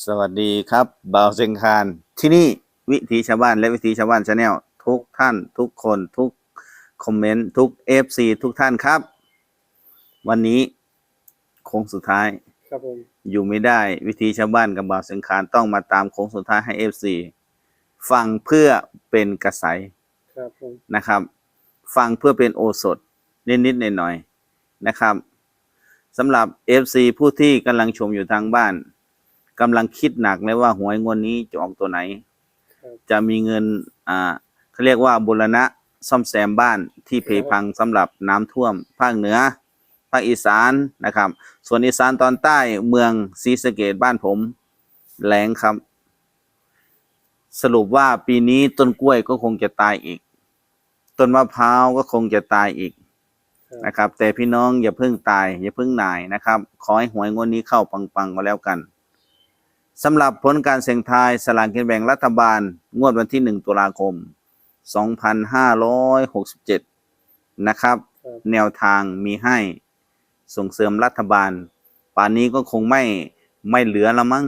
สวัสดีครับบ่าวเซงคานที่นี่วิถีชาวบ้านและวิถีชาวบ้านชาแนลทุกท่านทุกคนทุกคอมเมนต์ทุกเอฟซีทุกท่านครับ วันนี้โค้งสุดท้าย ครับผมอยู่ไม่ได้วิถีชาวบ้านกับบ่าวเซงคานต้องมาตามโค้งสุดท้ายให้เอฟซีฟังเพื่อเป็นกระแสครับผมนะครับ ฟังเพื่อเป็นโอสถนิดๆหน่อยๆนะครับสำหรับ FC ผู้ที่กำลังชมอยู่ทางบ้าน กำลังคิดหนักเลยว่าหวยงวดนี้จะออกตัวไหนครับจะมีเงินอ่าเขาเรียกว่าบุรณะซ่อมแซมบ้านที่เพพังสำหรับน้ำท่วม ภาคเหนือ ภาคอีสานนะครับ ส่วนอีสานตอนใต้เมืองศรีสะเกดบ้านผมแหลงครับ สรุปว่าปีนี้ต้นกล้วยก็คงจะตายอีก ต้นมะพร้าวก็คงจะตายอีกครับนะครับ แต่พี่น้องอย่าเพิ่งตาย อย่าเพิ่งหน่ายนะครับ ขอให้หวยงวดนี้เข้าปังๆก็แล้วกัน สำหรับผลการเสี่ยงทายสลากกินแบ่งรัฐบาล งวดวันที่ 1 ตุลาคม 2567 นะครับครับ แนวทางมีให้ส่งเสริมรัฐบาล ป่านนี้ก็คงไม่ไม่เหลือละมั้ง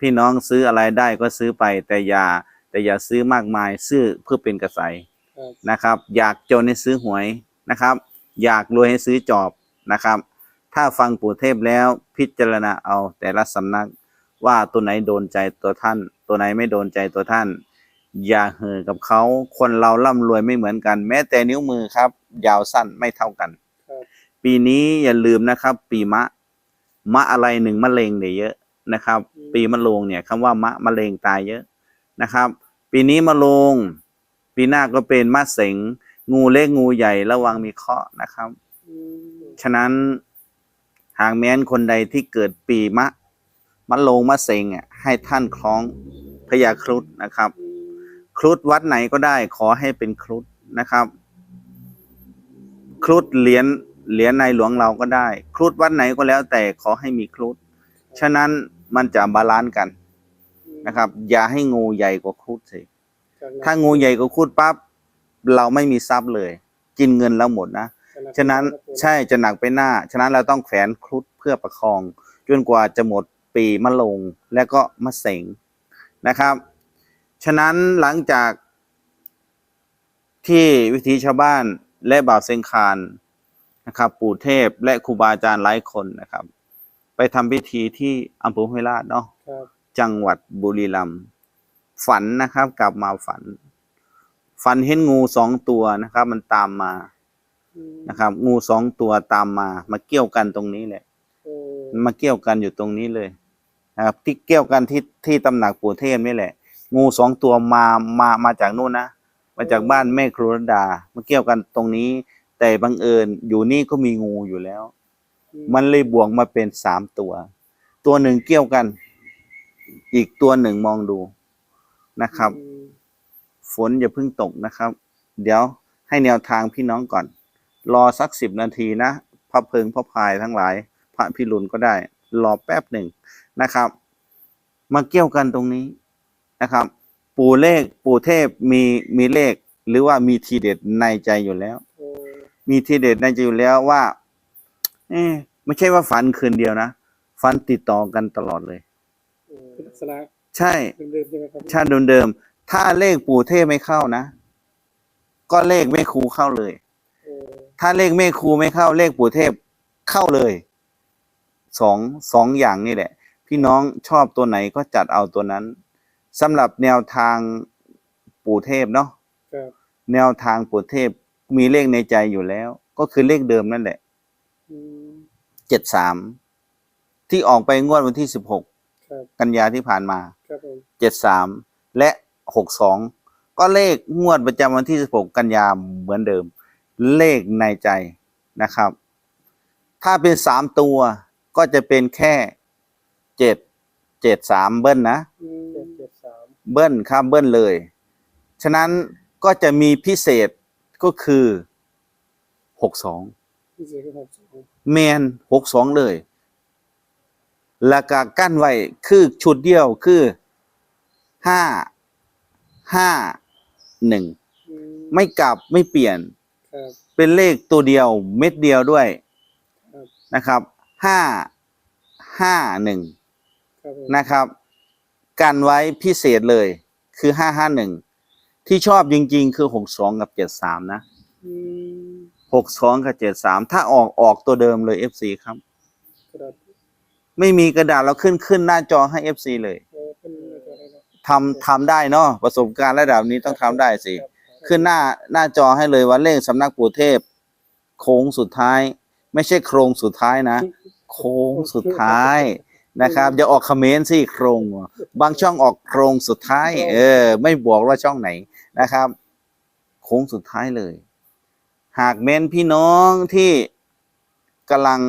พี่น้องซื้ออะไรได้ก็ซื้อไปแต่อย่าแต่อย่าซื้อมากมายซื้อเพื่อเป็นกระแสครับนะครับ อยากจนให้ซื้อหวยนะครับ อยากรวยให้ซื้อจอบนะครับ ถ้าฟังปู่เทพแล้วพิจารณาเอาแต่ละสำนัก ว่าตัวไหนโดนใจตัวท่าน ตัวไหนไม่โดนใจตัวท่าน อย่าเห่อกับเขา คนเราร่ำรวยไม่เหมือนกัน แม้แต่นิ้วมือครับ ยาวสั้นไม่เท่ากันครับปีนี้อย่าลืมนะครับ ปีมะ มะอะไรหนึ่งมะเร็งเนี่ยเยอะนะครับ ปีมะโรงเนี่ยคำว่ามะมะเร็งตายเยอะนะครับ ปีนี้มะโรงปีหน้าก็เป็นมะเสงงูเล็กงูใหญ่ระวังมีเคราะห์นะครับอืมฉะนั้นหากแม้นคนใดที่เกิดปีมะ มะโรงมะเสงอะให้ท่านคล้องพญาครุฑนะครับอืมครุฑวัดไหนก็ได้ขอให้เป็นครุฑนะครับ ครุฑเหรียญเหรียญในหลวงเราก็ได้ ครุฑวัดไหนก็แล้วแต่ขอให้มีครุฑฉะนั้นมันจะบาลานซ์กันนะครับ อย่าให้งูใหญ่กว่าครุฑสิจากนั้นถ้างูใหญ่กว่าครุฑปั๊บเราไม่มีทรัพย์เลย กินเงินเราหมดนะฉะนั้นใช่จะหนักไปหน้า ฉะนั้นเราต้องแขวนครุฑเพื่อประคองจนกว่าจะหมด ปีมะลงและก็มะเสงนะครับ ฉะนั้นหลังจากที่วิถีชาวบ้านและบ่าวเซงคานนะครับ ปู่เทพและครูบาอาจารย์หลายคนนะครับ ไปทำพิธีที่อำเภอห้วยราชเนาะครับจังหวัดบุรีรัมย์ฝันนะครับกลับมาฝัน ฝันเห็นงูสองตัวนะครับ มันตามมาอืมนะครับ งูสองตัวตามมา มาเกี่ยวกันตรงนี้แหละโอ้มาเกี่ยวกันอยู่ตรงนี้เลย นะครับที่เกี่ยวกันที่ที่ตำหนักปู่เทพนี่แหละ งูสองตัวมามามาจากนู่นนะมาจากบ้านแม่ครูรดามาเกี่ยวกันตรงนี้ แต่บังเอิญอยู่นี่ก็มีงูอยู่แล้ว มันเลยบวกมาเป็นสามตัว ตัวหนึ่งเกี่ยวกัน อีกตัวหนึ่งมองดูนะครับ ฝนอย่าเพิ่งตกนะครับ เดี๋ยวให้แนวทางพี่น้องก่อน รอสักสิบนาทีนะพระเพิงพระพายทั้งหลาย พระพิรุณก็ได้ รอแป๊บหนึ่งนะครับ มาเกี่ยวกันตรงนี้นะครับ ปู่เลขปู่เทพมีมีเลขหรือว่ามีทีเด็ดในใจอยู่แล้วโอ้มีทีเด็ดในใจอยู่แล้วว่า เอ๊ะไม่ใช่ว่าฝันคืนเดียวนะฝันติดต่อกันตลอดเลยโอ้เป็นลักษณะใช่เดิมๆใช่ไหมครับชาติเดิมๆถ้าเลขปู่เทพไม่เข้านะ ก็เลขแม่ครูเข้าเลยโอ้ถ้าเลขแม่ครูไม่เข้าเลขปู่เทพเข้าเลย สองสองอย่างนี่แหละ พี่น้องชอบตัวไหนก็จัดเอาตัวนั้นสำหรับแนวทางปู่เทพเนาะครับแนวทางปู่เทพมีเลขในใจอยู่แล้ว ก็คือเลขเดิมนั่นแหละอืมเจ็ดสามที่ออกไปงวดวันที่สิบหกครับกันยาที่ผ่านมาครับผมเจ็ดสามและหกสองก็เลขงวดประจำวันที่สิบหกกันยาเหมือนเดิม เลขในใจนะครับ ถ้าเป็นสามตัว ก็จะเป็นแค่เจ็ดเจ็ดสามเบิ้ลนะอืมเจ็ดเจ็ดสามเบิ้ลครับเบิ้ลเลย ฉะนั้นก็จะมีพิเศษก็คือหกสองพี่เสียก็หกสองแมนหกสองเลยแล้วก็กั้นไว้คือชุดเดียวคือห้าห้าหนึ่งอืมไม่กลับไม่เปลี่ยน ครับ เป็นเลขตัวเดียวเม็ดเดียวด้วยครับ นะครับ ห้าห้าหนึ่งครับผมนะครับ กันไว้พิเศษเลยคือห้าห้าหนึ่งที่ชอบจริง ๆ คือหกสองกับเจ็ดสามนะอืมหกสองกับเจ็ดสามถ้าออกออกตัวเดิมเลย FC ครับกระดาษไม่มีกระดาษเราขึ้นขึ้นหน้าจอให้ FC เลยโอ้เป็นอะไรนะทำทำได้เนาะประสบการณ์ระดับนี้ต้องทำได้สิครับขึ้นหน้าหน้าจอให้เลยว่าเลขสำนักปู่เทพ โค้งสุดท้าย ไม่ใช่โครงสุดท้ายนะ โค้งสุดท้ายนะครับอย่าออกคอมเขมนต์สิโครง บางช่องออกโครงสุดท้าย เออ ไม่บอกว่าช่องไหนนะครับ โค้งสุดท้ายเลย หากเมนพี่น้องที่กำลัง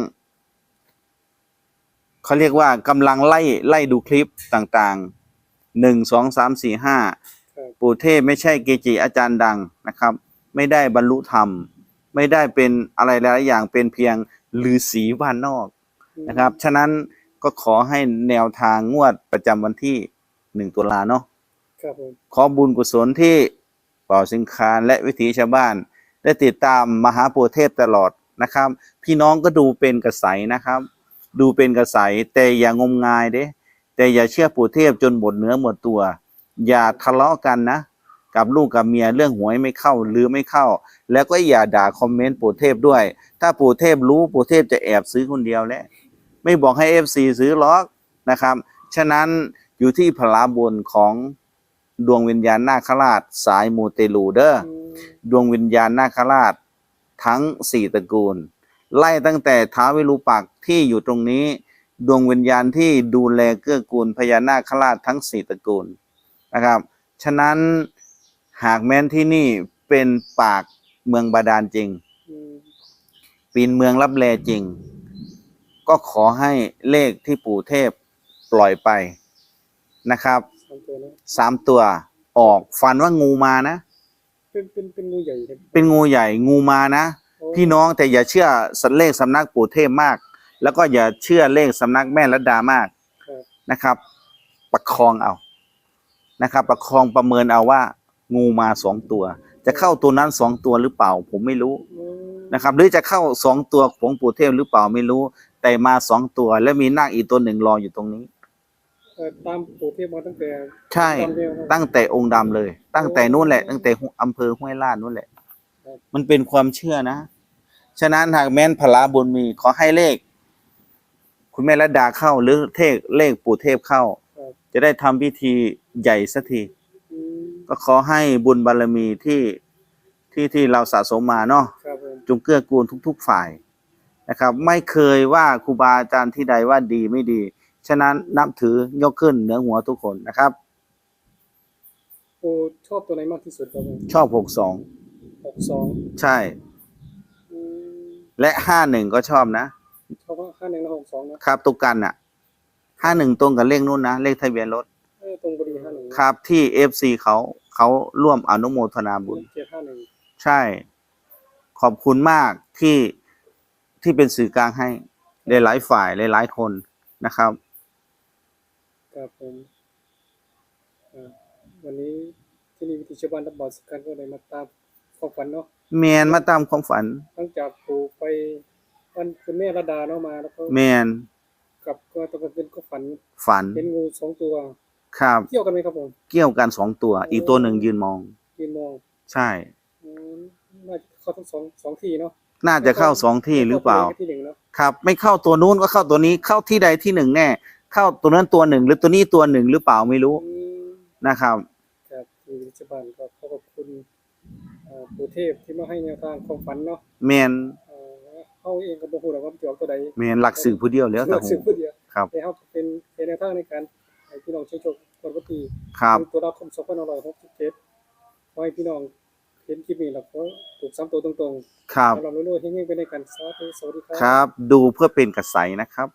เขาเรียกว่ากำลังไล่ไล่ดูคลิปต่างๆหนึ่งสองสามสี่ห้าครับปู่เทพไม่ใช่เกจิอาจารย์ดังนะครับ ไม่ได้บรรลุธรรม ไม่ได้เป็นอะไรหลายๆอย่างเป็นเพียงฤาษีบ้านนอก นะครับ ฉะนั้นก็ขอให้แนวทางงวดประจำวันที่หนึ่งตุลาเนาะครับผมขอบุญกุศลที่เป่าสิงคารและวิถีชาวบ้าน ได้ติดตามมหาปู่เทพตลอดนะครับ พี่น้องก็ดูเป็นกระใสนะครับ ดูเป็นกระใสแต่อย่างมงายเด้ แต่อย่าเชื่อปู่เทพจนหมดเนื้อหมดตัว อย่าทะเลาะกันนะ กับลูกกับเมียเรื่องหวยไม่เข้าหรือไม่เข้า แล้วก็อย่าด่าคอมเมนต์ปู่เทพด้วย ถ้าปู่เทพรู้ปู่เทพจะแอบซื้อคนเดียวแหละ ไม่บอกให้ FC ซื้อหรอกนะครับ ฉะนั้นอยู่ที่พลาบุญของดวงวิญญาณนาคราชสายมูเตลูเด้ออืมดวงวิญญาณนาคราชทั้งสี่ตระกูล ไล่ตั้งแต่ท้าววิรูปักษ์ที่อยู่ตรงนี้ ดวงวิญญาณที่ดูแลเกื้อกูลพญานาคราชทั้งสี่ตระกูลนะครับ ฉะนั้นหากแม้นที่นี่เป็นปากเมืองบาดาลจริงอืมปีนเมืองรับแลจริง ก็ขอให้เลขที่ปู่เทพปล่อยไปนะครับสามตัวนะสามตัวออกฝันว่างูมานะ เป็นเป็นเป็นงูใหญ่ครับเป็นงูใหญ่งูมานะโอ้พี่น้องแต่อย่าเชื่อสัเลขสำนักปู่เทพมาก แล้วก็อย่าเชื่อเลขสำนักแม่รัดดามากครับนะครับ ประคองเอานะครับ ประคองประเมินเอาว่า งูมาสองตัว จะเข้าตัวนั้นสองตัวหรือเปล่า ผมไม่รู้อืม นะครับ หรือจะเข้าสองตัวของปู่เทพหรือเปล่าไม่รู้ แต่มาสองตัว แล้วมีนาคอีกตัวหนึ่งรออยู่ตรงนี้เอ่อตามปู่เทพมาตั้งแต่ใช่ ตอนเดียวครับ ตั้งแต่องค์ดำเลย ตั้งแต่นู้นแหละ ตั้งแต่อำเภอห้วยลาดนู้นแหละ ครับ มันเป็นความเชื่อนะ ฉะนั้นหากแม้นพลาบุญมีขอให้เลข คุณแม่ระดาเข้าหรือเทพเลขปู่เทพเข้าครับจะได้ทำพิธีใหญ่สักที อืมก็ขอให้บุญบารมีที่ที่ที่เราสะสมมาเนาะ ครับผม จงเกื้อกูลทุก ๆ ฝ่ายนะครับ ไม่เคยว่าครูบาอาจารย์ที่ใดว่าดีไม่ดี ฉะนั้นนับถือยกขึ้นเหนือหัวทุกคนนะครับปู่ชอบตัวไหนมากที่สุดครับผมชอบหกสองหกสองใช่ อืมและห้าหนึ่งก็ชอบนะ ชอบห้าหนึ่งและหกสองนะครับตุกกันอะห้าหนึ่งตรงกับเลขนู้นนะ เลขทะเบียนรถเออตรงบริห้าหนึ่งครับที่เอฟซีเขาเขาร่วมอนุโมทนาบุญเจ็ดห้าหนึ่งใช่ ขอบคุณมากที่ที่เป็นสื่อกลางให้หลายๆฝ่ายหลายๆคนนะครับครับผมอ่าวันนี้ที่นี่วิธีชาวบ้านรับบอสกันก็เลยมาตามความฝันเนาะแมนมาตามความฝันหลังจากปู่ไปวันคุณแม่ระดาเนาะมาแล้วก็แมนกลับก็ตะเป็นก็ฝัน ฝันเห็นงูสองตัว ครับ เกี่ยวกันไหมครับผมเกี่ยวกันสองตัว อีกตัวหนึ่งยืนมอง ยืนมอง ใช่อืมน่าจะ เข้าทั้งสองสองที่เนาะน่าจะเข้าสองที่หรือเปล่า ที่หนึ่งเนาะครับ ไม่เข้าตัวนู้นก็เข้าตัวนี้เข้าที่ใดที่หนึ่งแน่ เข้าตัวนั้นตัวหนึ่งหรือตัวนี้ตัวหนึ่งหรือเปล่าไม่รู้อืมนะครับครับที่วิชาบาลก็ขอขอบคุณเอ่อปู่เทพที่มาให้แนวทางความฝันเนาะแมนเอ่อเขาเองก็บ่ฮู้หรอกว่ามันจะออกตัวใดแมนหลักสื่อผู้เดียวแล้วแต่เลือกหูซื้อผู้เดียวครับ แต่เขาเป็นเป็นแนวทางในการให้พี่น้องเชื่อชมคนวัตถีครับ ตัวรับคมสองพันหร้อยหกสิบเจ็ดขอให้พี่น้อง เห็นคลิปนี้แล้วก็ถูกซ้ำตัวตรงครับๆเราเรื่อยๆให้เงี้ยไปในการสาธุสวัสดีครับ ครับ ดูเพื่อเป็นกระใสนะครับ